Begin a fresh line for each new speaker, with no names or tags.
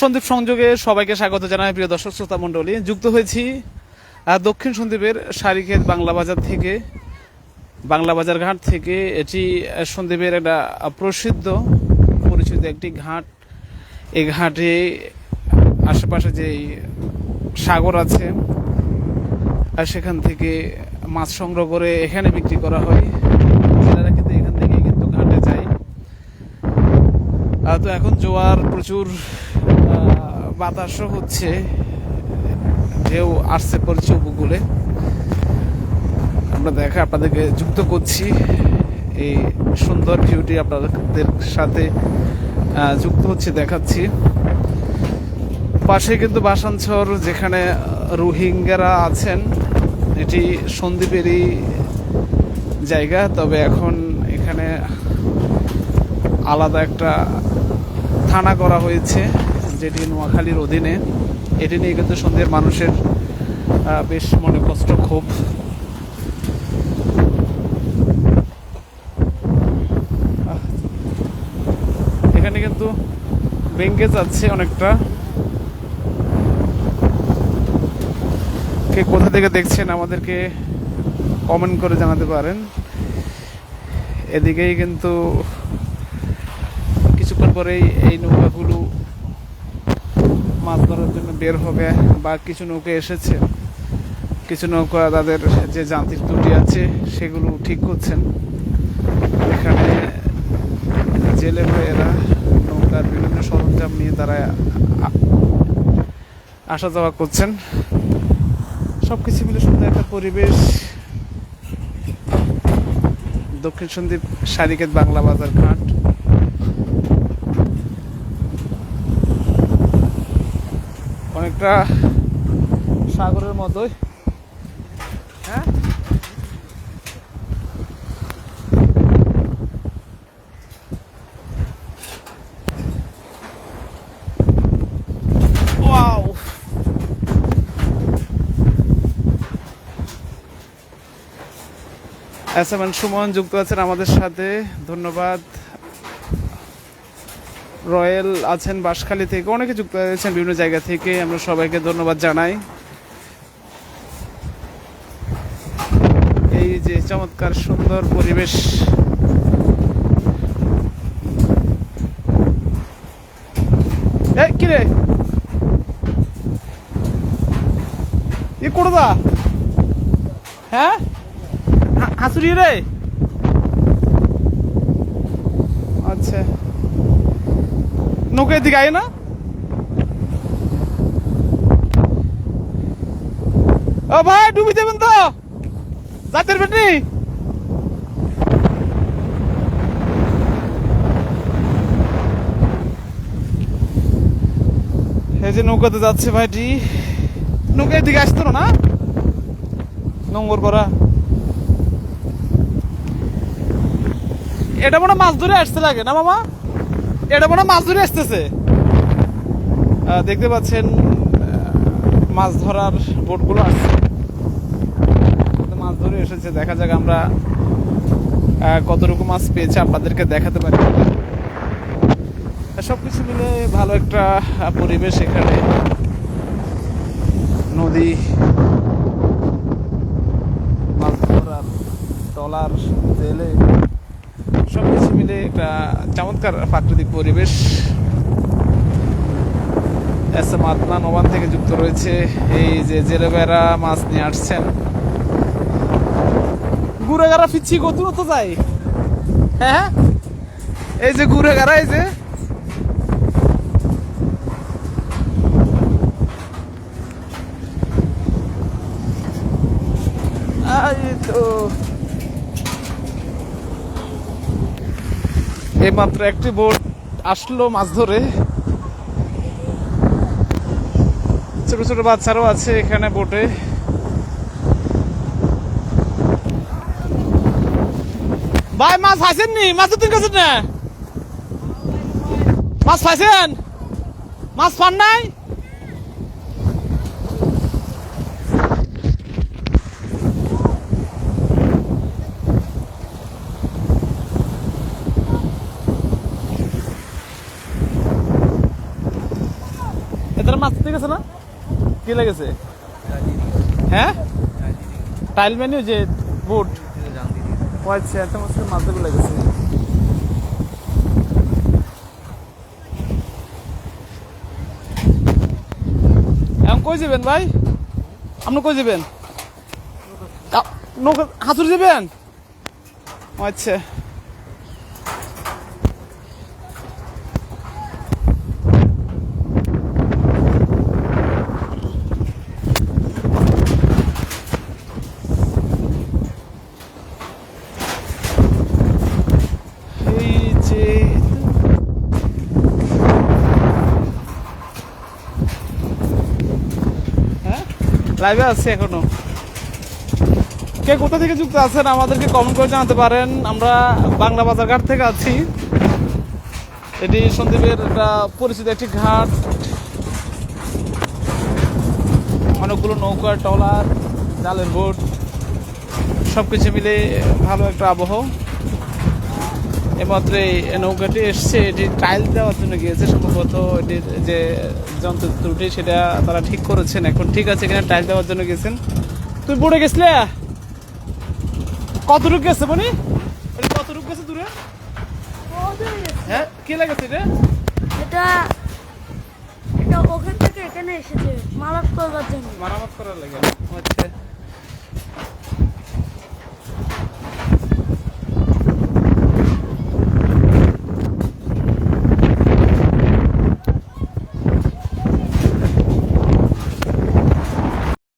সন্দীপ সংযোগে সবাইকে স্বাগত জানাই, প্রিয় দর্শক শ্রোতা মণ্ডলী। যুক্ত হয়েছি দক্ষিণ সন্দীপের সারিক্ষেত বাংলা বাজার থেকে, বাংলা বাজার ঘাট থেকে। এটি সন্দীপের একটা প্রসিদ্ধ, পরিচিত একটি ঘাট। এই ঘাটে আশেপাশে যে সাগর আছে আর সেখান থেকে মাছ সংগ্রহ করে এখানে বিক্রি করা হয়। জেলেরা কিন্তু এখান থেকে কিন্তু ঘাটে যায়। তো এখন জোয়ার প্রচুর বাতাসও হচ্ছে, ঢেউ আসছে পড়ছে উপকূলে। আমরা দেখা, আপনাদেরকে যুক্ত করছি এই সুন্দর ভিউটি, আপনাদের সাথে যুক্ত হচ্ছে, দেখাচ্ছি। পাশে কিন্তু বাসানছর যেখানে রোহিঙ্গারা আছেন, এটি সন্দীপেরই জায়গা, তবে এখন এখানে আলাদা একটা থানা করা হয়েছে। যেটি নোয়াখালীর অধীনে, এটি নিয়ে কিন্তু সন্ধ্যের মানুষের বেশ মনে কষ্ট, ক্ষোভ। এখানে কিন্তু ভেঙ্গে যাচ্ছে অনেকটা। কে কোথা থেকে দেখছেন আমাদেরকে কমেন্ট করে জানাতে পারেন। এদিকেই কিন্তু কিছুক্ষণ পরেই এই নৌকাগুলো বের হবে বা কিছু নৌকা এসেছে, কিছু নৌকা তাদের যে যান্ত্রিক ত্রুটি আছে সেগুলো ঠিক করছেন। এখানে জেলে ভাইয়েরা নৌকার বিভিন্ন সরঞ্জাম নিয়ে তারা আসা যাওয়া করছেন। সব কিছু মিলে সুন্দর একটা পরিবেশ। দক্ষিণ সন্দ্বীপ সারিকেত বাংলা বাজার ঘাট। অনেকটা সাগরের মতোই। হ্যাঁ? এস এম সুমন যুক্ত আছেন আমাদের সাথে। ধন্যবাদ। রয়্যাল আছেন বাঁশখালী থেকে, অনেকে যুক্ত আছেন বিভিন্ন জায়গা থেকে। আমরা সবাইকে ধন্যবাদ জানাই। এই যে চমৎকার সুন্দর পরিবেশ। এ, কি রে? ই কোড়দা? হ্যাঁ? হাসুরি রে আচ্ছা নৌকা এদিকে আয় না। ও ভাই, ডুবি দেবেন তো। জাতের বেটি। এই যে নৌকাতে যাচ্ছে ভাইটি। নৌকা এদিকে আসতো না। নোংর করা। এটা মনে মাছ ধরে আসতে লাগে না, মামা? এটা মনে মাছ ধরে আসতেছে। দেখতে পাচ্ছেন মাছ ধরার বোটগুলো আসছে। মাছ ধরে এসেছে, দেখা যাক আমরা কতটুকু মাছ পেয়েছে, আপনাদেরকে দেখাতে পারি। সব কিছু মিলে ভালো একটা পরিবেশ এখানে। নদী, মাছ ধরার টলার জেলে। সব কিছু মিলে একটা চমৎকার প্রাকৃতিক পরিবেশ। এস এম আদনান ওমান থেকে যুক্ত রয়েছে। এই যে জেলেবেরা মাছ নিয়ে আসছেন। গুড়েগারা ফিচ্ছি কত তো যাই। হ্যাঁ এই যে গুড়েগারা এই যে। তো। এই মাত্র একটি বোট আসলো মাছ ধরে। ছোট ছোট বাচ্চারাও আছে এখানে বোটে। ভাই, মাছ পাইছেন নি মাছ তো তিন কাছে না। মাছ পাইছেন? মাছ পান নাই তারা মাছ গেছে না? কি লেগেছে? হ্যাঁ? টাইল মেনু যে বুট ও আচ্ছা মাছের মাছ ধরতে লেগেছে। এখন কই যাবেন ভাই? আপনি কই যাবেন? নৌকা হাতুর যাবেন? আচ্ছা এই যে হ্যাঁ লাইভে আছে এখনও। কে কোথা থেকে যুক্ত আছেন আমাদেরকে কমেন্ট করে জানাতে পারেন। আমরা বাংলা বাজার ঘাট থেকে আছি। এটি সন্দীপের একটা পরিচিত একটি ঘাট। অনেকগুলো নৌকা, ট্রলার, জালের বোট সব কিছু মিলে ভালো একটা আবহাওয়া এমাত্র এই নৌকাটি এসছে এটি টাইল দেওয়ার জন্য গিয়েছে। সম্ভবত এটির যে যন্ত্র ত্রুটি সেটা তারা ঠিক করেছেন। এখন ঠিক আছে এখানে টাইল দেওয়ার জন্য গেছেন তুই পড়ে গেছিলে? কতটুকু গেছে বনি? এটা কতটুকু গেছে দূরে? হ্যাঁ কে লাগেছে এটা?
এটা এটা ওখান থেকে এখানে এসেছে মালাত করবার জন্য।
মারামাত করার লাগে। আচ্ছা।